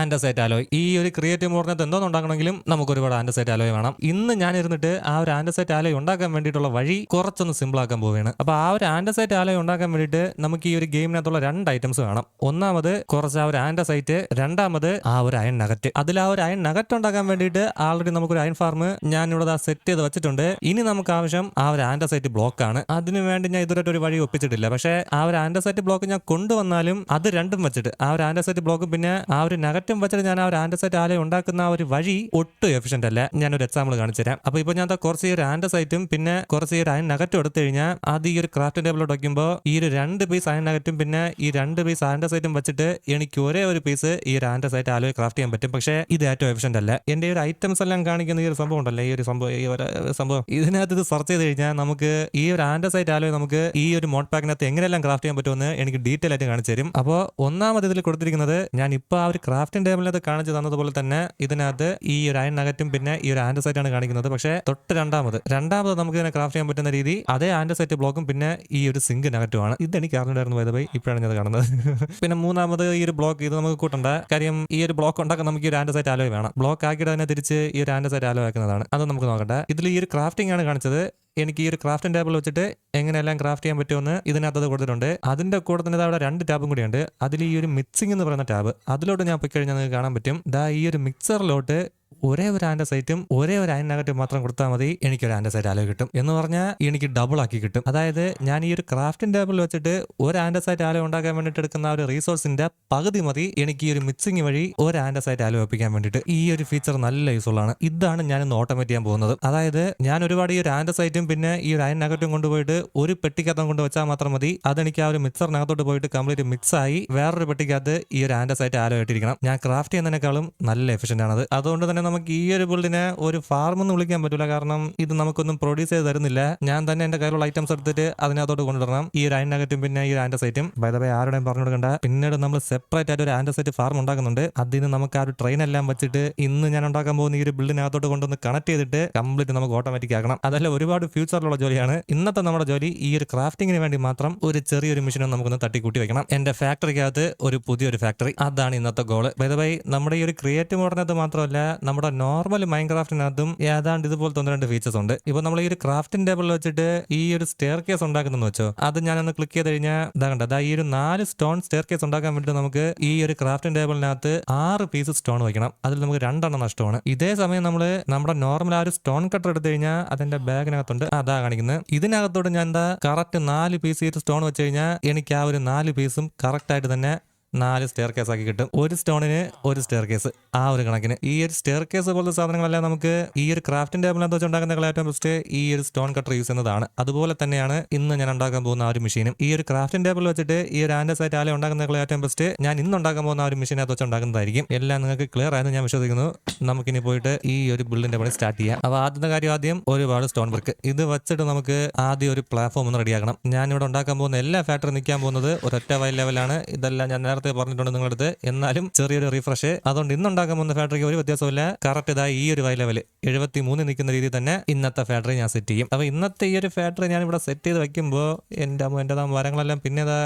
Andesite alloy. ഈ ഒരു creative മോഡിനകത്ത് എന്തോന്ന് ഉണ്ടാക്കണമെങ്കിലും നമുക്ക് ഒരുപാട് ആൻഡസൈറ്റ് അലോയ് വേണം. ഇന്ന് ഞാൻ ഇരുന്നിട്ട് ആ ഒരു ആൻഡസൈറ്റ് അലോയ് ഉണ്ടാക്കാൻ വേണ്ടിയിട്ടുള്ള വഴി കുറച്ചൊന്ന് സിമ്പിൾ ആക്കാൻ പോവുകയാണ്. അപ്പോൾ ആ ഒരു ആൻഡസൈറ്റ് അലോയ് ഉണ്ടാക്കാൻ വേണ്ടിയിട്ട് നമുക്ക് ഈ ഒരു ഗെയിമിനകത്തുള്ള രണ്ട് ഐറ്റംസ് വേണം. ഒന്നാമത് കുറച്ച് ആ ഒരു ആൻഡസൈറ്റ് രണ്ടാമത് ആ ഒരു അയൺ നഗറ്റ്. അതിൽ ആ ഒരു അയൺ നഗറ്റ് ഉണ്ടാക്കാൻ വേണ്ടിയിട്ട് ആൾറെഡി നമുക്കൊരു അയൺ ഫാർം ഇവിടെ സെറ്റ് ചെയ്ത് വെച്ചിട്ടുണ്ട്. ഇനി നമുക്ക് ആവശ്യം ആ ഒരു ആൻഡസൈറ്റ് ബ്ലോക്ക് ആണ്. അതിനു വേണ്ടി ഞാൻ ഇതുവരെ ഒരു വഴി ഒപ്പിച്ചിട്ടില്ല. പക്ഷേ ആ ഒരു ആൻഡസൈറ്റ് ബ്ലോക്ക് ഞാൻ കൊണ്ടുവന്നാലും അത് രണ്ടും വെച്ചിട്ട് ആ ഒരു ആൻഡസൈറ്റ് ബ്ലോക്ക് പിന്നെ ആ ഒരു നഗറ്റും വെച്ചിട്ട് ഞാൻ ആ ഒരു ആൻഡസൈറ്റ് ആലയം ഉണ്ടാക്കുന്ന ആ ഒരു വഴി ഒട്ടും എഫിഷ്യന്റ് അല്ല ഞാനൊരു എക്സാമ്പിൾ കാണിച്ചു തരാം അപ്പൊ ഇപ്പൊ ഞാൻ കുറച്ച് ഈ ഒരു ആൻഡസൈറ്റും പിന്നെ കുറച്ച് ഈ ഒരു അയൺ നഗറ്റും എടുത്തു കഴിഞ്ഞാൽ അത് ഈ ഒരു ക്രാഫ്റ്റ് ടേബിളോട്ട് വയ്ക്കുമ്പോൾ ഈ ഒരു രണ്ട് പീസ് അയൺ നഗറ്റും പിന്നെ ഈ രണ്ട് പീസ് ആൻഡസൈറ്റും വെച്ചിട്ട് എനിക്ക് ഒരേ ഒരു പീസ് ഈ ഒരു ആൻഡസൈറ്റ് ആലോചിച്ച് ക്രാഫ്റ്റ് ചെയ്യാൻ പറ്റും പക്ഷേ ഇത് ഏറ്റവും എഫിഷ്യന്റ് അല്ല എന്റെ ഒരു ഐറ്റംസ് എല്ലാം കാണിക്കുന്ന ഈ ഒരു സംഭവം ഉണ്ടല്ലോ ഈ ഒരു സംഭവം ഈ ഒരു സംഭവം ഇതിനകത്ത് ഇത് സെർച്ച് ചെയ്ത് കഴിഞ്ഞാൽ നമുക്ക് ഈ ഒരു ആൻഡസൈറ്റ് ആലോചിച്ച് നമുക്ക് ഈ ഒരു മോഡ് പാക്കിനകത്ത് എങ്ങനെയെല്ലാം ക്രാഫ്റ്റ് ചെയ്യാൻ പറ്റുമെന്ന് എനിക്ക് ഡീറ്റെയിൽ ആയിട്ട് കാണിച്ചു തരും അപ്പോൾ ഒന്നാമത് ഇതിൽ കൊടുത്തിരിക്കുന്നത് ഞാൻ ഇപ്പോൾ ആ ഒരു ക്രാഫ്റ്റിംഗ് അത് കാണിച്ചു തന്നതുപോലെ തന്നെ ഇതിനകത്ത് ഈ ഒരു അയൺ നഗറ്റും പിന്നെ ഈ ഒരു ആൻഡസൈറ്റ് ആണ് കാണിക്കുന്നത്. പക്ഷേ തൊട്ട് രണ്ടാമത് രണ്ടാമത് നമുക്ക് ഇതിനെ ക്രാഫ്റ്റ് ചെയ്യാൻ പറ്റുന്ന രീതി അതേ ആൻഡസൈറ്റ് ബ്ലോക്കും പിന്നെ ഈ ഒരു സിങ്ക് നഗറ്റുമാണ് ഇത് എനിക്ക് അറിഞ്ഞിട്ടായിരുന്നു വൈദ്യ പോയി ഇപ്പോഴാണ് ഞാൻ കാണുന്നത്. പിന്നെ മൂന്നാമത് ഈ ഒരു ബ്ലോക്ക് ഇത് നമുക്ക് കൂട്ടണ്ട. കാര്യം ഈ ഒരു ബ്ലോക്ക് ഉണ്ടാക്കാൻ നമുക്ക് ഈ ഒരു ആൻഡസൈറ്റ് ആലോയ് വേണം. ബ്ലോക്ക് ആക്കിയിട്ട് അതിനെ തിരിച്ച് ഈ ഒരു ആൻഡസൈറ്റ് ആലോ ആക്കുന്നതാണ്. അത് നമുക്ക് നോക്കട്ടെ ഇതിൽ ഈ ഒരു ക്രാഫ്റ്റിംഗ് ആണ് കാണിച്ചത്. എനിക്ക് ഈ ഒരു ക്രാഫ്റ്റിംഗ് ടേബിൾ വെച്ചിട്ട് എങ്ങനെയെല്ലാം ക്രാഫ്റ്റ് ചെയ്യാൻ പറ്റുമെന്ന് ഇതിനകത്ത് കൊടുത്തിട്ടുണ്ട്. അതിന്റെ കൂടെ തന്നെ അവിടെ രണ്ട് ടാബും കൂടിയുണ്ട്. അതിൽ ഈ ഒരു മിക്സിംഗ് എന്ന് പറയുന്ന ടാബ് അതിലോട്ട് ഞാൻ പോയി കഴിഞ്ഞാൽ നിങ്ങൾക്ക് കാണാൻ പറ്റും. ദാ ഈ ഒരു മിക്സറിലോട്ട് ഒരേ ഒരു ആൻഡസൈറ്റും ഒരേ ഒരു അയനകറ്റും മാത്രം കൊടുത്താൽ മതി എനിക്കൊരു ആൻഡസൈറ്റ് ആലോ കിട്ടും. എന്ന് പറഞ്ഞാൽ എനിക്ക് ഡബിൾ ആക്കി കിട്ടും. അതായത് ഞാൻ ഈ ഒരു ക്രാഫ്റ്റിംഗ് ടേബിൾ വെച്ചിട്ട് ഒരു ആൻഡസൈറ്റ് ആലോ ഉണ്ടാക്കാൻ വേണ്ടിയിട്ട് എടുക്കുന്ന ഒരു റിസോഴ്സിന്റെ പകുതി മതി എനിക്ക് ഈ ഒരു മിക്സിംഗ് വഴി ഒരു ആൻഡസൈറ്റ് ആലോ ഒപ്പിക്കാൻ വേണ്ടിയിട്ട് ഈ ഒരു ഫീച്ചർ നല്ല യൂസ്ഫുൾ ആണ്. ഇതാണ് ഞാൻ ഇന്ന് ഓട്ടോമേറ്റ് ചെയ്യാൻ പോകുന്നത്. അതായത് ഞാൻ ഒരുപാട് ഈ ഒരു ആൻഡസൈറ്റും പിന്നെ ഈ ഒരു അയനകറ്റും കൊണ്ടുപോയിട്ട് ഒരു പെട്ടിക്കകത്തും കൊണ്ട് വെച്ചാൽ മാത്രം മതി. അതെനിക്ക് ആ ഒരു മിക്സറിനകത്തോട്ട് പോയിട്ട് കംപ്ലീറ്റ് മിക്സ് ആയി വേറൊരു പെട്ടിക്കകത്ത് ഈ ഒരു ആൻഡസൈറ്റ് ആലോ ഇട്ടിരിക്കണം. ഞാൻ ക്രാഫ്റ്റ് ചെയ്യുന്നതിനേക്കാളും നല്ല എഫിഷ്യന്റ് ആണ് അതുകൊണ്ട് തന്നെ നമുക്ക് ഈ ഒരു ബിൽഡിനെ ഒരു ഫാം എന്ന് വിളിക്കാൻ പറ്റില്ല കാരണം ഇത് നമുക്കൊന്നും പ്രൊഡ്യൂസ് ചെയ്ത് തരുന്നില്ല. ഞാൻ തന്നെ എന്റെ കയ്യിലുള്ള ഐറ്റംസ് എടുത്തിട്ട് അതിനകത്തോട്ട് കൊണ്ടുവരണം ഈ ഒരു അയനകറ്റും പിന്നെ ഈ ഒരു ആൻഡസൈറ്റും ബൈ ആരുടെയും പറഞ്ഞു കൊടുക്കണ്ട. പിന്നീട് നമ്മൾ സെപ്പറേറ്റ് ആയിട്ട് ഒരു ആൻഡസൈറ്റ് ഫാർം ഉണ്ടാക്കുന്നുണ്ട്. അതിന് നമുക്ക് ആ ഒരു ട്രെയിൻ എല്ലാം വെച്ചിട്ട് ഇന്ന് ഞാൻ ഉണ്ടാക്കാൻ പോകുന്ന ഈ ഒരു ബിൽഡിനകത്തോട്ട് കൊണ്ടുവന്ന് കണക്ട് ചെയ്തിട്ട് കംപ്ലീറ്റ് നമുക്ക് ഓട്ടോമാറ്റിക് ആക്കണം. അതല്ല ഒരുപാട് ഫ്യൂച്ചറിലുള്ള ജോലിയാണ്. ഇന്നത്തെ നമ്മുടെ ജോലി ഈ ഒരു ക്രാഫ്റ്റിങ്ങിന് വേണ്ടി മാത്രം ഒരു ചെറിയൊരു മെഷീനും നമുക്കൊന്ന് തട്ടിക്കൂട്ടി വെക്കണം. എന്റെ ഫാക്ടറിക്കകത്ത് ഒരു പുതിയൊരു ഫാക്ടറി അതാണ് ഇന്നത്തെ ഗോൾ ബൈ നമ്മുടെ ഈ ഒരു ക്രിയേറ്റീവ് മോഡിനകത്ത് മാത്രമല്ല നമ്മുടെ നോർമൽ മൈൻക്രാഫ്റ്റിനകത്തും ഏതാണ്ട് ഇതുപോലത്തെ ഒന്ന് രണ്ട് ഫീച്ചേഴ്സ് ഉണ്ട്. ഇപ്പൊ നമ്മൾ ഈ ഒരു ക്രാഫ്റ്റിംഗ് ടേബിളിൽ വെച്ചിട്ട് ഈ ഒരു സ്റ്റെയർ കേസ് ഉണ്ടാക്കുന്നെന്ന് വെച്ചോ? അത് ഞാനൊന്ന് ക്ലിക്ക് ചെയ്ത് കഴിഞ്ഞാൽ ഇതാ കണ്ട? അതാ ഈ ഒരു നാല് സ്റ്റോൺ സ്റ്റെയർ കേസ് ഉണ്ടാക്കാൻ വേണ്ടി നമുക്ക് ഈ ഒരു ക്രാഫ്റ്റിംഗ് ടേബിളിനകത്ത് ആറ് പീസ് സ്റ്റോൺ വയ്ക്കണം അതിൽ നമുക്ക് രണ്ടെണ്ണം നഷ്ടമാണ്. ഇതേ സമയം നമ്മൾ നമ്മുടെ നോർമൽ ആ ഒരു സ്റ്റോൺ കട്ടർ എടുത്തു കഴിഞ്ഞാൽ അതിന്റെ ബാഗിനകത്തുണ്ട്. അതാ കാണിക്കുന്നത് ഇതിനകത്തോട് ഞാൻ എന്താ കറക്റ്റ് നാല് പീസ് ഈ സ്റ്റോൺ വെച്ച് കഴിഞ്ഞാൽ എനിക്ക് ആ ഒരു നാല് പീസും കറക്റ്റ് ആയിട്ട് തന്നെ നാല് സ്റ്റെയർ കേസ് ആക്കി കിട്ടും. ഒരു സ്റ്റോണിന് ഒരു സ്റ്റെയർ കേസ് ആ ഒരു കണക്കിന്. ഈ ഒരു സ്റ്റെയർ കേസ് പോലത്തെ സാധനങ്ങളെല്ലാം നമുക്ക് ഈ ഒരു ക്രാഫ്റ്റിംഗ് ടേബിളിനകത്ത് വെച്ച് ഉണ്ടാക്കുന്ന ഏറ്റവും ബെസ്റ്റ് ഈ ഒരു സ്റ്റോൺ കട്ടർ യൂസ് ചെയ്യുന്നതാണ്. അതുപോലെ തന്നെയാണ് ഇന്ന് ഞാൻ ഉണ്ടാക്കാൻ പോകുന്ന ആ ഒരു മെഷീനും ഈ ഒരു ക്രാഫ്റ്റിംഗ് ടേബിൾ വെച്ചിട്ട് ഈ ഒരു ആൻഡസൈറ്റ് ആലെ ഉണ്ടാക്കുന്ന ഏറ്റവും ബെസ്റ്റ് ഞാൻ ഇന്ന് ഉണ്ടാക്കാൻ പോകുന്ന ആ ഒരു മെഷീനകത്ത് വെച്ച് ഉണ്ടാക്കുന്നതായിരിക്കും എല്ലാം നിങ്ങൾക്ക് ക്ലിയർ ആയെന്ന് ഞാൻ വിശ്വസിക്കുന്നു. നമുക്കിനി പോയിട്ട് ഈ ഒരു ബിൽഡിന്റെ പണി സ്റ്റാർട്ട് ചെയ്യാം. അപ്പോൾ ആദ്യത്തെ കാര്യം ആദ്യം ഒരുപാട് സ്റ്റോൺ വർക്ക് ഇത് വെച്ചിട്ട് നമുക്ക് ആദ്യം ഒരു പ്ലാറ്റ്ഫോം ഒന്ന് റെഡിയാക്കണം ഞാൻ ഇവിടെ ഉണ്ടാക്കാൻ പോകുന്ന എല്ലാ ഫാക്ടറി നിൽക്കാൻ പോകുന്നത് ഒരൊറ്റ വൈ ലെവലാണ് ഇതെല്ലാം ഞാൻ നേരത്തെ പറഞ്ഞിട്ടുണ്ട് നിങ്ങളുടെ നിങ്ങളടുത്ത്. എന്നാലും ചെറിയൊരു റീഫ്രഷ് അതുകൊണ്ട് ഇന്ന് ഉണ്ടാക്കാൻ പോകുന്ന ഫാക്ടറിക്ക് ഒരു വ്യത്യാസമില്ല കറക്റ്റ് ഇതാ ഈ ഒരു വൈ ലെവൽ എഴുപത്തി മൂന്ന് നിൽക്കുന്ന രീതിയിൽ തന്നെ ഇന്നത്തെ ഫാക്ടറി ഞാൻ സെറ്റ് ചെയ്യും. അപ്പോൾ ഇന്നത്തെ ഈ ഒരു ഫാക്ടറി ഞാൻ ഇവിടെ സെറ്റ് ചെയ്ത് വെക്കുമ്പോൾ എന്റെ എന്റെ മരങ്ങളെല്ലാം പിന്നെ ഇതാ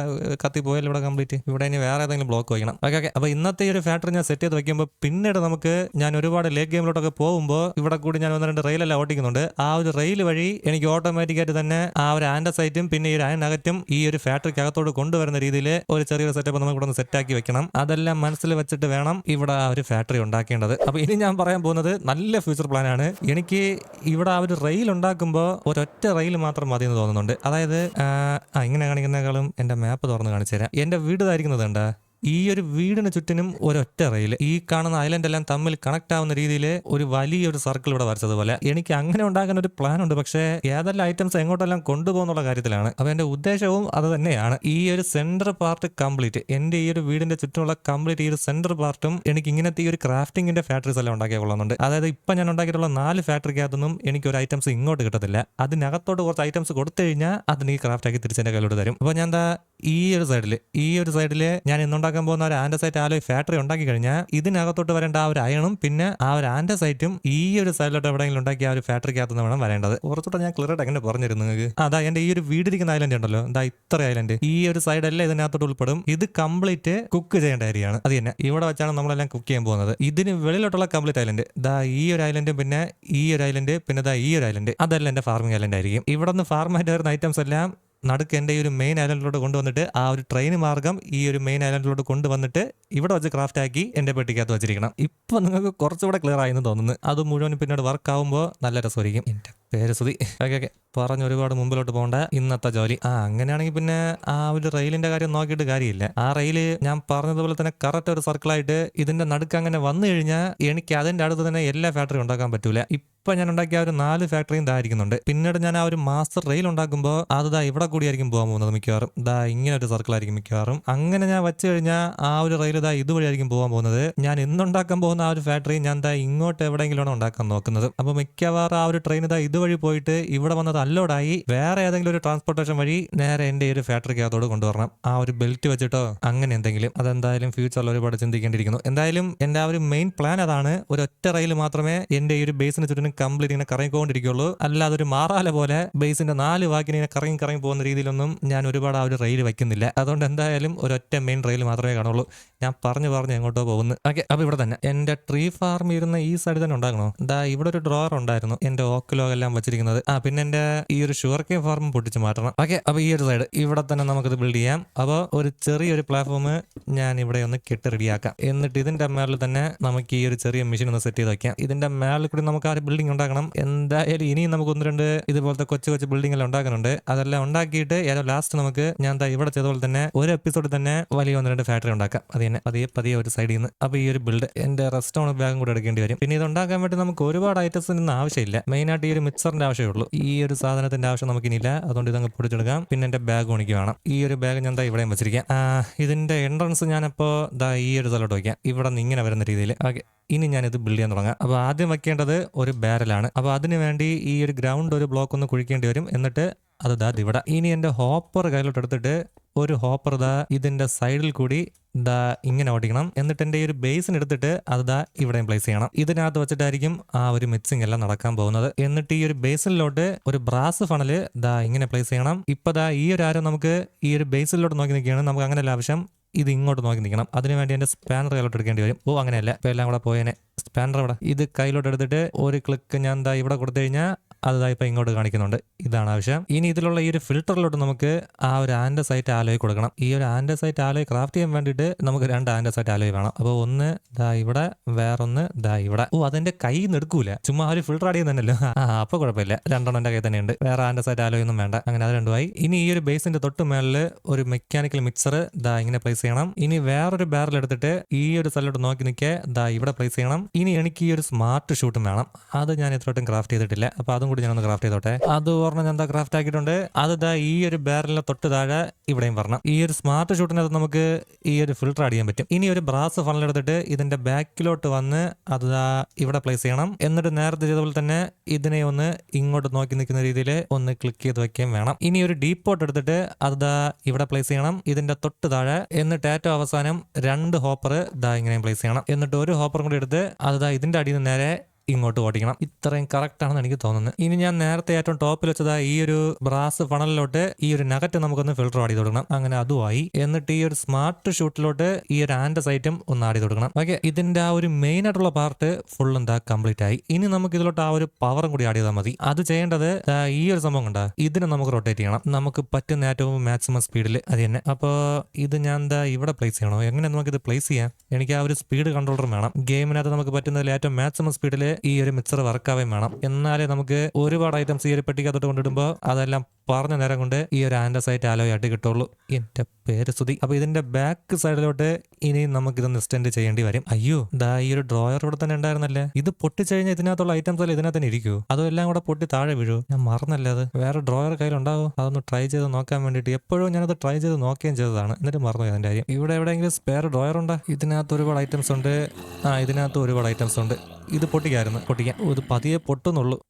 കത്തി പോയാലും ഇവിടെ കംപ്ലീറ്റ് ഇവിടെ ഇനി വേറെ ഏതെങ്കിലും ബ്ലോക്ക് വയ്ക്കണം ഓക്കെ ഓക്കെ അപ്പോൾ ഇന്നത്തെ ഈ ഒരു ഫാക്ടറി ഞാൻ സെറ്റ് ചെയ്ത് വെക്കുമ്പോൾ പിന്നീട് നമുക്ക് ഞാൻ ഒരുപാട് ലേക്ക് ഗെയിമിലോട്ടൊക്കെ പോകുമ്പോൾ ഇവിടെ കൂടി ഞാൻ ഒന്ന് രണ്ട് റെയിലെല്ലാം ഓട്ടിക്കുന്നുണ്ട് ആ ഒരു റെയിൽ വഴി എനിക്ക് ഓട്ടോമാറ്റിക്കായിട്ട് തന്നെ ആ ഒരു ആൻഡസൈറ്റും പിന്നെ ഈ ഒരു അയനകറ്റും ഈ ഒരു ഫാക്ടറിക്ക് അകത്തോട് കൊണ്ടുവരുന്ന രീതിയിൽ ഒരു ചെറിയൊരു സെറ്റപ്പ് നമുക്ക് ഇവിടെ ആക്കി വെക്കണം. അതെല്ലാം മനസ്സിൽ വെച്ചിട്ട് വേണം ഇവിടെ ആ ഒരു ഫാക്ടറി ഉണ്ടാക്കേണ്ടത്. അപ്പോൾ ഇനി ഞാൻ പറയാൻ പോകുന്നത് നല്ല ഫ്യൂച്ചർ പ്ലാൻ ആണ്. എനിക്ക് ഇവിടെ ആ ഒരു റെയിൽ ഉണ്ടാക്കുമ്പോൾ ഒരൊറ്റ റെയിൽ മാത്രം മതി എന്ന് തോന്നുന്നുണ്ട്. അതായത് ഇങ്ങനെ കാണിക്കുന്നേക്കാളും എന്റെ മാപ്പ് തുറന്ന് കാണിച്ചു തരാം എന്റെ വീട് ഇതായിരിക്കുന്നത് കണ്ടാ? ഈ ഒരു വീടിന് ചുറ്റിനും ഒരൊറ്റ റെയിൽ ഈ കാണുന്ന ഐലൻഡ് എല്ലാം തമ്മിൽ കണക്ട് ആവുന്ന രീതിയിൽ ഒരു വലിയൊരു സർക്കിൾ ഇവിടെ വരച്ചതുപോലെ എനിക്ക് അങ്ങനെ ഉണ്ടാക്കാൻ ഒരു പ്ലാൻ ഉണ്ട് പക്ഷേ ഏതെല്ലാം ഐറ്റംസ് എങ്ങോട്ടെല്ലാം കൊണ്ടുപോകുന്നുള്ള കാര്യത്തിലാണ്. അപ്പൊ എന്റെ ഉദ്ദേശവും അത് തന്നെയാണ്. ഈ ഒരു സെന്റർ പാർട്ട് കംപ്ലീറ്റ് എന്റെ ഈ ഒരു വീടിന്റെ ചുറ്റുമുള്ള കംപ്ലീറ്റ് ഈ ഒരു സെന്റർ പാർട്ടും എനിക്ക് ഇങ്ങനത്തെ ഈ ഒരു ക്രാഫ്റ്റിംഗിന്റെ ഫാക്ടറീസ് എല്ലാം ഉണ്ടാക്കിയ കൊള്ളുന്നുണ്ട് അതായത് ഇപ്പൊ ഞാൻ ഉണ്ടാക്കിയിട്ടുള്ള നാല് ഫാക്ടറിക്കകത്തൊന്നും എനിക്ക് ഒരു ഐറ്റംസ് ഇങ്ങോട്ട് കിട്ടത്തില്ല. അതിനകത്തോട്ട് കുറച്ച് ഐറ്റംസ് കൊടുത്തു കഴിഞ്ഞാൽ അത് നീ ക്രാഫ്റ്റ് ആക്കി തിരിച്ചെന്റെ കയ്യിലോട്ട് തരും. അപ്പൊ ഞാൻ എന്താ ഈ ഒരു സൈഡിൽ ഈ ഒരു സൈഡിൽ ഞാൻ ഇന്നുണ്ടാക്കി ഉണ്ടാക്കാൻ പോകുന്ന ഒരു ആൻഡസൈറ്റ് ആലോയ് ഫാക്ടറി ഉണ്ടാക്കി കഴിഞ്ഞാൽ ഇതിനകത്തോട്ട് വരേണ്ട ആ ഒരു അയണും പിന്നെ ആ ഒരു ആൻഡസൈറ്റും ഈ ഒരു സൈഡിലോട്ട് എവിടെയെങ്കിലും ഉണ്ടാക്കിയ ആ ഒരു ഫാക്ടറിക്കകത്ത് നിന്ന് വേണം വരേണ്ടത്. കുറച്ചുകൂടെ ഞാൻ ക്ലിയർ ആയിട്ട് എങ്ങനെ പറഞ്ഞിരുന്നു നിങ്ങൾക്ക്? അതാ എന്റെ ഈ ഒരു വീടിരിക്കുന്ന ഐലൻഡ് ഉണ്ടല്ലോ. എന്താ ഇത്ര ഐലൻഡ് ഈ ഒരു സൈഡല്ല ഇതിനകത്തോട്ട് ഉൾപ്പെടും. ഇത് കംപ്ലീറ്റ് കുക്ക് ചെയ്യേണ്ട ഏരിയയാണ് അത് തന്നെ. ഇവിടെ വെച്ചാണ് നമ്മളെല്ലാം കുക്ക് ചെയ്യാൻ പോകുന്നത്. ഇതിന് വെളിയിലോട്ടുള്ള കംപ്ലീറ്റ് ഐലൻഡ് ദാ ഈ ഒരു ഐലൻഡ് പിന്നെ ഈ ഒരു ഐലൻഡ് പിന്നെ ദാ ഈ ഒരു ഐലൻഡ് അതെല്ലാം എന്റെ ഫാർമിംഗ് ഐലൻഡ് ആയിരിക്കും. ഇവിടെ നിന്ന് ഫാർമായിട്ട് വരുന്ന ഐറ്റംസ് എല്ലാം നടുക്ക് എന്റെ ഈ ഒരു മെയിൻ ഐലൻഡിലോട്ട് കൊണ്ടുവന്നിട്ട് ആ ഒരു ട്രെയിൻ മാർഗം ഈ ഒരു മെയിൻ ഐലൻഡിലോട്ട് കൊണ്ടുവന്നിട്ട് ഇവിടെ വെച്ച് ക്രാഫ്റ്റ് ആക്കി എന്റെ പെട്ടിക്കകത്ത് വെച്ചിരിക്കണം. ഇപ്പം നിങ്ങൾക്ക് കുറച്ചുകൂടെ ക്ലിയർ ആയെന്ന് തോന്നുന്നു. അത് മുഴുവൻ പിന്നീട് വർക്ക് ആകുമ്പോൾ നല്ല രസമായിരിക്കും. എന്റെ പേര് ഓക്കെ ഓക്കെ. പറഞ്ഞ് ഒരുപാട് മുമ്പിലോട്ട് പോകണ്ട. ഇന്നത്തെ ജോലി. ആ അങ്ങനെയാണെങ്കിൽ പിന്നെ ആ ഒരു റെയിലിന്റെ കാര്യം നോക്കിയിട്ട് കാര്യമില്ല. ആ റെയിൽ ഞാൻ പറഞ്ഞതുപോലെ തന്നെ കറക്റ്റ് ഒരു സർക്കിളായിട്ട് ഇതിന്റെ നടുക്ക് അങ്ങനെ വന്നു കഴിഞ്ഞാൽ എനിക്ക് അതിന്റെ അടുത്ത് തന്നെ എല്ലാ ഫാക്ടറിയും ഉണ്ടാക്കാൻ പറ്റൂല. ഇപ്പൊ ഞാൻ ഉണ്ടാക്കിയ ഒരു നാല് ഫാക്ടറിയും ഇതായിരിക്കുന്നുണ്ട് പിന്നീട് ഞാൻ ആ ഒരു മാസ്റ്റർ റെയിൽ ഉണ്ടാക്കുമ്പോൾ അത് ദാ ഇവിടെ കൂടിയായിരിക്കും പോകാൻ പോകുന്നത് മിക്കവാറും. ദാ ഇങ്ങനെ ഒരു സർക്കിളായിരിക്കും മിക്കവാറും. അങ്ങനെ ഞാൻ വെച്ച് കഴിഞ്ഞാൽ ആ ഒരു റെയിൽ ദാ ഇതുവഴിയായിരിക്കും പോകാൻ പോകുന്നത്. ഞാൻ ഇന്നുണ്ടാക്കാൻ പോകുന്ന ആ ഒരു ഫാക്ടറി ഞാൻ ദാ ഇങ്ങോട്ട് എവിടെയെങ്കിലുമാണ് ഉണ്ടാക്കാൻ നോക്കുന്നത്. അപ്പൊ മിക്കവാറും ആ ഒരു ട്രെയിൻ ഇതാ ഇതുവഴി പോയിട്ട് ഇവിടെ വന്നത് അല്ലോഡായി വേറെ ഏതെങ്കിലും ഒരു ട്രാൻസ്പോർട്ടേഷൻ വഴി നേരെ എന്റെ ഈ ഒരു ഫാക്ടറിക്കകത്തോട് കൊണ്ടുവരണം. ആ ഒരു ബെൽറ്റ് വെച്ചിട്ടോ അങ്ങനെ എന്തെങ്കിലും. അതെന്തായാലും ഫ്യൂച്ചറിൽ ഒരുപാട് ചിന്തിക്കേണ്ടിയിരിക്കുന്നു. എന്തായാലും എന്റെ ആ ഒരു മെയിൻ പ്ലാൻ അതാണ്. ഒരു ഒറ്റ റെയിൽ മാത്രമേ എന്റെ ഈ ഒരു ബേസിന് ചുറ്റിനും കംപ്ലീറ്റ് ഇങ്ങനെ കറങ്ങിക്കൊണ്ടിരിക്കുള്ളൂ അല്ലാതെ ഒരു മാറാല പോലെ ബേസിന്റെ നാല് വാക്കിന് ഇങ്ങനെ കറങ്ങി കറങ്ങി പോകുന്ന രീതിയിലൊന്നും ഞാൻ ഒരുപാട് ആ ഒരു റെയിൽ വയ്ക്കുന്നില്ല. അതുകൊണ്ട് എന്തായാലും ഒരു ഒറ്റ മെയിൻ റെയിൽ മാത്രമേ കാണുള്ളൂ ഞാൻ പറഞ്ഞു പറഞ്ഞു എങ്ങോട്ടോ പോകുന്നു. ഓക്കെ അപ്പൊ ഇവിടെ തന്നെ. എന്റെ ട്രീ ഫാർം ഇരുന്ന ഈ സൈഡിൽ തന്നെ ഉണ്ടാകണോ ദാ ഇവിടെ ഒരു ഡ്രോവർ ഉണ്ടായിരുന്നു. എന്റെ ഓക്കിലോ വെച്ചിരിക്കുന്നത്. ആ പിന്നെ എന്റെ ഈ ഒരു ഷുഗർ കെയിൻ ഫാർമും പൊട്ടിച്ച് മാറ്റണം. ഓക്കെ അപ്പൊ ഈ ഒരു സൈഡ് ഇവിടെ തന്നെ നമുക്കിത് ബിൽഡ് ചെയ്യാം. അപ്പോൾ ഒരു ചെറിയൊരു പ്ലാറ്റ്ഫോം ഞാൻ ഇവിടെ ഒന്ന് കെട്ട് റെഡിയാക്കാം എന്നിട്ട് ഇതിന്റെ മേളിൽ തന്നെ നമുക്ക് ഈ ഒരു ചെറിയ മെഷീൻ ഒന്ന് സെറ്റ് ചെയ്ത് വെക്കാം. ഇതിന്റെ മേളിൽ കൂടി നമുക്ക് ആ ഒരു ബിൽഡിംഗ് ഉണ്ടാക്കണം. എന്തായാലും ഇനിയും നമുക്ക് ഒന്ന് രണ്ട് ഇതുപോലത്തെ കൊച്ചു കൊച്ചു ബിൽഡിംഗ് എല്ലാം ഉണ്ടാക്കുന്നുണ്ട് അതെല്ലാം ഉണ്ടാക്കിയിട്ട് ഏതോ ലാസ്റ്റ് നമുക്ക് ഞാൻ എന്താ ഇവിടെ ചെയ്ത പോലെ തന്നെ ഒരു എപ്പിസോഡ് തന്നെ വലിയ ഒന്ന് രണ്ട് ഫാക്ടറി ഉണ്ടാക്കാം. അത് തന്നെ പതിയെ പതിയെ ഒരു സൈഡിൽ നിന്ന് അപ്പൊ ഈ ഒരു ബിൽഡ് എന്റെ റെസ്റ്റോണ് ബാഗും കൂടെ എടുക്കേണ്ടി വരും. പിന്നെ ഇത് ഉണ്ടാക്കാൻ വേണ്ടി നമുക്ക് ഒരുപാട് ഐറ്റംസ് ഒന്നും ആവശ്യമില്ല. മെയിൻ ആയിട്ട് ഈ ഒരു മിക്സറിന്റെ ആവശ്യമേ ഉള്ളൂ. ഈ ഒരു സാധനത്തിന്റെ ആവശ്യം നമുക്ക് ഇനിയില്ല അതുകൊണ്ട് ഇതങ്ങ് പൊടിച്ചെടുക്കാം. പിന്നെ എന്റെ ബാഗ് ഉണിക്ക് വേണം. ഈ ഒരു ബാഗ് ഞാൻ ദാ ഇവിടെയും വെച്ചിരിക്കാം. ഇതിന്റെ എൻട്രൻസ് ഞാനിപ്പോ ദാ ഈ ഒരു സ്ഥലത്തോട്ട് വയ്ക്കാം. ഇവിടെ നിന്ന് ഇങ്ങനെ വരുന്ന രീതിയിൽ. ഓക്കെ. ഇനി ഞാനിത് ബിൽഡ് ചെയ്യാൻ തുടങ്ങാം. അപ്പോൾ ആദ്യം വെക്കേണ്ടത് ഒരു ബാരലാണ്. അപ്പോൾ അതിന് വേണ്ടി ഈ ഒരു ഗ്രൗണ്ട് ഒരു ബ്ലോക്ക് ഒന്ന് കുഴിക്കേണ്ടി വരും. എന്നിട്ട് അത് ഇവിടെ. ഇനി എന്റെ ഹോപ്പർ കയ്യിലോട്ട് എടുത്തിട്ട് ഒരു ഹോപ്പർ ദാ ഇതിന്റെ സൈഡിൽ കൂടി ദാ ഇങ്ങനെ ഓടിക്കണം. എന്നിട്ട് എന്റെ ഈ ഒരു ബേസിന് എടുത്തിട്ട് അത് ദാ ഇവിടെയും പ്ലേസ് ചെയ്യണം. ഇതിനകത്ത് വെച്ചിട്ടായിരിക്കും ആ ഒരു മിക്സിംഗ് എല്ലാം നടക്കാൻ പോകുന്നത്. എന്നിട്ട് ഈ ഒരു ബേസിലോട്ട് ഒരു ബ്രാസ് ഫണൽ ദാ ഇങ്ങനെ പ്ലേസ് ചെയ്യണം. ഇപ്പൊ ദാ ഈ ഒരു ആരോ നമുക്ക് ഈ ഒരു ബേസിലോട്ട് നോക്കി നിൽക്കുകയാണ്. നമുക്ക് അങ്ങനെയല്ല ആവശ്യം. ഇത് ഇങ്ങോട്ട് നോക്കി നിൽക്കണം. അതിനുവേണ്ടി എന്റെ സ്പാനർ കയ്യിലോട്ട് എടുക്കേണ്ടി വരും. ഓ അങ്ങനെയല്ല. ഇപ്പൊ എല്ലാം കൂടെ പോയേനെ. സ്പാനർ ഇവിടെ ഇത് കയ്യിലോട്ട് എടുത്തിട്ട് ഒരു ക്ലിക്ക് ഞാൻ ദാ ഇവിടെ കൊടുത്തു കഴിഞ്ഞാൽ അത് ഇപ്പോൾ ഇങ്ങോട്ട് കാണിക്കുന്നുണ്ട്. ഇതാണ് ആവശ്യം ഇനി ഇതിലുള്ള ഈ ഒരു ഫിൽറ്ററിലോട്ട് നമുക്ക് ആ ഒരു ആൻഡസൈറ്റ് ആലോയ് കൊടുക്കണം. ഈ ഒരു ആൻഡസൈറ്റ് ആലോയ് ക്രാഫ്റ്റ് ചെയ്യാൻ വേണ്ടിയിട്ട് നമുക്ക് രണ്ട് ആൻഡസൈറ്റ് ആലോയ് വേണം. അപ്പോൾ ഒന്ന് ദാ ഇവിടെ വേറൊന്ന് ദാ ഇവിടെ. ഓ അതിന്റെ കൈ എടുക്കൂല. ചുമ്മാ ഒരു ഫിൽറ്റർ ആഡ് തന്നെയല്ലോ ആ അപ്പോൾ കുഴപ്പമില്ല. രണ്ടെണ്ണം എന്റെ കയ്യിൽ തന്നെ ഉണ്ട്. വേറെ ആൻഡസൈറ്റ് ആലോയ് ഒന്നും വേണ്ട. അങ്ങനെ അത് രണ്ടുമായി ഇനി ഈ ഒരു ബേസിന്റെ തൊട്ട് മേളിൽ ഒരു മെക്കാനിക്കൽ മിക്സർ ദാ ഇങ്ങനെ പ്ലേസ് ചെയ്യണം. ഇനി വേറൊരു ബാരൽ എടുത്തിട്ട് ഈ ഒരു സ്ഥലത്തോട്ട് നോക്കി നിൽക്കുക ദാ ഇവിടെ പ്ലേസ് ചെയ്യണം. ഇനി എനിക്ക് ഈ ഒരു സ്മാർട്ട് ഷൂട്ടും വേണം. അത് ഞാൻ ഇത്രയോട്ടും ക്രാഫ്റ്റ് ചെയ്തിട്ടില്ല. അപ്പോൾ അതും കൂടി ഞാനൊന്ന് ക്രാഫ്റ്റ് ചെയ്തോട്ടെ. അത് പറഞ്ഞ ഞാൻ എന്താ ക്രാഫ്റ്റ് ആക്കിയിട്ടുണ്ട്. അത് ഈ ഒരു ബാരലിന്റെ തൊട്ട് താഴെ ഇവിടെയും വരണം. ഈ ഒരു സ്മാർട്ട് ഷൂട്ടിനകത്ത് നമുക്ക് ഈ ഒരു ഫിൽട്ടർ ആഡ് ചെയ്യാൻ പറ്റും. ഇനി ഒരു ബ്രാസ് ഫണൽ എടുത്തിട്ട് ഇതിന്റെ ബാക്കിലോട്ട് വന്ന് അത് ഇവിടെ പ്ലേസ് ചെയ്യണം. എന്നിട്ട് നേരത്തെ ചെയ്ത പോലെ തന്നെ ഇതിനെ ഒന്ന് ഇങ്ങോട്ട് നോക്കി നിൽക്കുന്ന രീതിയിൽ ഒന്ന് ക്ലിക്ക് ചെയ്ത് വെക്കുകയും വേണം. ഇനി ഒരു ഡീപ്പോട്ട് എടുത്തിട്ട് അത് ദാ ഇവിടെ പ്ലേസ് ചെയ്യണം. ഇതിന്റെ തൊട്ട് താഴെ എന്നിട്ട് ഏറ്റവും അവസാനം രണ്ട് ഹോപ്പർ ദാ ഇങ്ങനെ പ്ലേസ് ചെയ്യണം. എന്നിട്ട് ഒരു ഹോപ്പറും കൂടി എടുത്ത് അത് ഇതിന്റെ അടിയിൽ നിന്ന് നേരെ ഇങ്ങോട്ട് ഓടിക്കണം. ഇത്രയും കറക്റ്റ് ആണെന്ന് എനിക്ക് തോന്നുന്നത് ഇനി ഞാൻ നേരത്തെ ഏറ്റവും ടോപ്പിൽ വെച്ചതാ ഈ ഒരു ബ്രാസ് ഫണലിലോട്ട് ഈ ഒരു നഗറ്റ് നമുക്കൊന്ന് ഫിൽട്ടർ ആടി തുടങ്ങണം അങ്ങനെ അതുമായി എന്നിട്ട് ഈ ഒരു സ്മാർട്ട് ഷൂട്ടിലോട്ട് ഈ ഒരു ആൻഡസൈറ്റും ഒന്ന് ആടി തുടങ്ങണം ഓക്കെ ഇതിന്റെ ആ ഒരു മെയിൻ ആയിട്ടുള്ള പാർട്ട് ഫുൾ എന്താ കംപ്ലീറ്റ് ആയി. ഇനി നമുക്ക് ഇതിലോട്ട് ആ ഒരു പവറും കൂടി ആഡ് ചെയ്താൽ മതി. അത് ചെയ്യേണ്ടത് ഈ ഒരു സംഭവം കണ്ടാ. ഇതിനെ നമുക്ക് റൊട്ടേറ്റ് ചെയ്യണം. നമുക്ക് പറ്റുന്ന ഏറ്റവും മാക്സിമം സ്പീഡിൽ അത് തന്നെ. അപ്പോൾ ഇത് ഞാൻ എന്താ ഇവിടെ പ്ലേസ് ചെയ്യണോ? എങ്ങനെ നമുക്ക് ഇത് പ്ലേസ് ചെയ്യാം? എനിക്ക് ആ ഒരു സ്പീഡ് കൺട്രോളർ വേണം. ഗെയിമിനകത്ത് നമുക്ക് പറ്റുന്നതിൽ ഏറ്റവും മാക്സിമം സ്പീഡിൽ ഈ ഒരു മിക്സർ വർക്കാവുകയും വേണം. എന്നാലേ നമുക്ക് ഒരുപാട് ഐറ്റംസ് ഈ ഒരു പെട്ടിക്കകത്തോട്ട് കൊണ്ടിടുമ്പോൾ അതെല്ലാം പറഞ്ഞ നേരം കൊണ്ട് ഈ ഒരു ആൻഡസൈറ്റ് ആലോയ് ആയിട്ട് കിട്ടുള്ളൂ എന്റെ പേര് സ്തുതി അപ്പൊ ഇതിന്റെ ബാക്ക് സൈഡിലോട്ട് ഇനി നമുക്ക് ഇതൊന്ന് എക്സ്റ്റെൻഡ് ചെയ്യേണ്ടി വരും. അയ്യോ ദാ ഈ ഒരു ഡ്രോയർ ഇവിടെ തന്നെ ഉണ്ടായിരുന്നല്ലേ? ഇത് പൊട്ടിച്ചഴിഞ്ഞാൽ ഇതിനകത്തുള്ള ഐറ്റംസ് എല്ലാം ഇതിനകത്ത് തന്നെ ഇരിക്കുമോ അതോ എല്ലാം കൂടെ പൊട്ടി താഴെ വീഴൂ ഞാൻ മറന്നല്ലേ അത്. വേറെ ഡ്രോയർ കയ്യിലുണ്ടാവോ അതൊന്ന് ട്രൈ ചെയ്ത് നോക്കാൻ വേണ്ടിയിട്ട് എപ്പോഴും ഞാനത് ട്രൈ ചെയ്ത് നോക്കുകയും ചെയ്തതാണ്. എന്നിട്ട് മറന്നു അതിന്റെ കാര്യം. ഇവിടെ എവിടെയെങ്കിലും സ്പെയർ ഡ്രോയർ ഉണ്ടോ? ഇതിനകത്ത് ഒരുപാട് ഐറ്റംസ് ഉണ്ട്. ആ ഇതിനകത്ത് ഒരുപാട് ഐറ്റംസ് ഉണ്ട്. ഇത് പൊട്ടിക്കായിരുന്നു പൊട്ടിക്കാൻ. ഇത് പതിയെ പൊട്ടുന്നുള്ളൂ.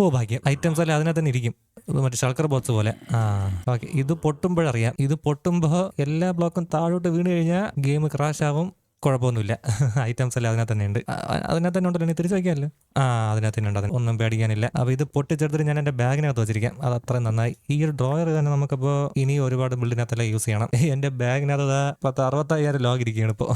ഓ ഭാഗ്യം. ഐറ്റംസ് അല്ല അതിനകത്ത് തന്നെ ഇരിക്കും. മറ്റേ ശർക്കര ബോക്സ് പോലെ. ആ ഓക്കെ. ഇത് പൊട്ടുമ്പോഴറിയാം. ഇത് പൊട്ടുമ്പോൾ എല്ലാ ബ്ലോക്കും താഴോട്ട് വീണ് കഴിഞ്ഞാൽ ഗെയിം ക്രാഷ് ആവും കുഴപ്പമൊന്നുമില്ല. ഐറ്റംസ് എല്ലാം അതിനകത്ത് തന്നെ ഉണ്ട് അതിനകത്ത് തന്നെ ഉണ്ടല്ലോ തിരിച്ചു വയ്ക്കാമല്ലോ? ആ അതിനകത്ത് തന്നെ ഉണ്ട് ഒന്നും പേടിക്കാനില്ല. അപ്പോൾ ഇത് പൊട്ടിച്ചെടുത്തിട്ട് ഞാൻ എന്റെ ബാഗിനകത്ത് വെച്ചിരിക്കാം. അത് അത്രയും നന്നായി. ഈ ഒരു ഡ്രോയർ തന്നെ നമുക്കിപ്പോൾ ഇനി ഒരുപാട് ബിൽഡിനകത്തെല്ലാം യൂസ് ചെയ്യണം. എന്റെ ബാഗിനകത്ത് പത്ത് അറുപത്തയ്യായിരം ലോഗ് ഇരിക്കുകയാണ് ഇപ്പോൾ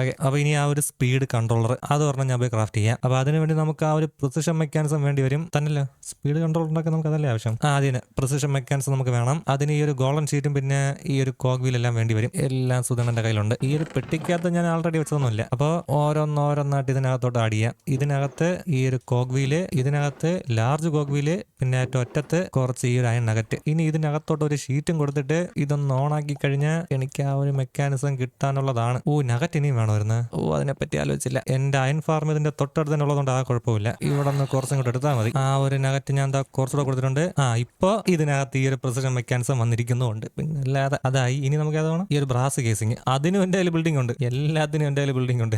ഓക്കെ അപ്പോൾ ഇനി ആ ഒരു സ്പീഡ് കൺട്രോളർ അത് പറഞ്ഞാൽ ഞാൻ പോയി ക്രാഫ്റ്റ് ചെയ്യാം. അപ്പോൾ അതിന് വേണ്ടി നമുക്ക് ആ ഒരു പ്രിസിഷൻ മെക്കാനിസം വേണ്ടി വരും. തന്നെയല്ല? സ്പീഡ് കൺട്രോൾ ഉണ്ടാക്കാൻ നമുക്ക് അതല്ലേ ആവശ്യം? ആ അതിന് പ്രിസിഷൻ മെക്കാനിസം നമുക്ക് വേണം. അതിന് ഈ ഒരു ഗോൾഡൻ ഷീറ്റും പിന്നെ ഈ ഒരു കോഗ് വീൽ എല്ലാം വേണ്ടി വരും. എല്ലാം സുധണ്ണന്റെ കയ്യിലുണ്ട്. ഈ ഒരു പെട്ടിക്കകത്ത് ഞാൻ ആൾറെഡി വെച്ചതൊന്നുമില്ല. അപ്പോൾ ഓരോന്നോരോന്നായിട്ട് ഇതിനകത്തോട്ട് ആഡ് ചെയ്യാം. ഇതിനകത്ത് ഈ ഒരു കോഗ്വീൽ ഇതിനകത്ത് ലാർജ് കോഗ്വീൽ പിന്നെ ഏറ്റവും ഒറ്റത്ത് കുറച്ച് ഈ ഒരു അയൺ നഗറ്റ്. ഇനി ഇതിനകത്തോട്ട് ഒരു ഷീറ്റും കൊടുത്തിട്ട് ഇതൊന്ന് ഓൺ ആക്കി കഴിഞ്ഞാൽ എനിക്ക് ആ ഒരു മെക്കാനിസം കിട്ടാനുള്ളതാണ്. ഓ നഗറ്റ് ഇനിയും വേണമായിരുന്നു ഓ അതിനെപ്പറ്റി ആലോചിച്ചില്ല. എന്റെ അയൺ ഫാർം ഇതിന്റെ തൊട്ടടുത്ത് തന്നെ ഉള്ളതുകൊണ്ട് ആ കുഴപ്പമില്ല. ഇവിടെ നിന്ന് കുറച്ചും കൂടെ എടുത്താൽ മതി. ആ ഒരു നഗറ്റ് ഞാൻ എന്താ കുറച്ചുകൂടെ കൊടുത്തിട്ടുണ്ട്. ആ ഇപ്പോൾ ഇതിനകത്ത് ഈ ഒരു പ്രസിഷൻ മെക്കാനിസം വന്നിരിക്കുന്നുണ്ട് പിന്നെ അല്ലാതെ അതായി. ഇനി നമുക്ക് ഏതാണ് ഈ ഒരു ബ്രാസ് കേസിങ് അതിനും എന്റെ ബിൽഡിംഗ് ഉണ്ട്. എല്ലാത്തിനും എന്റെ കയ്യിൽ ബിൽഡിംഗ് ഉണ്ട്.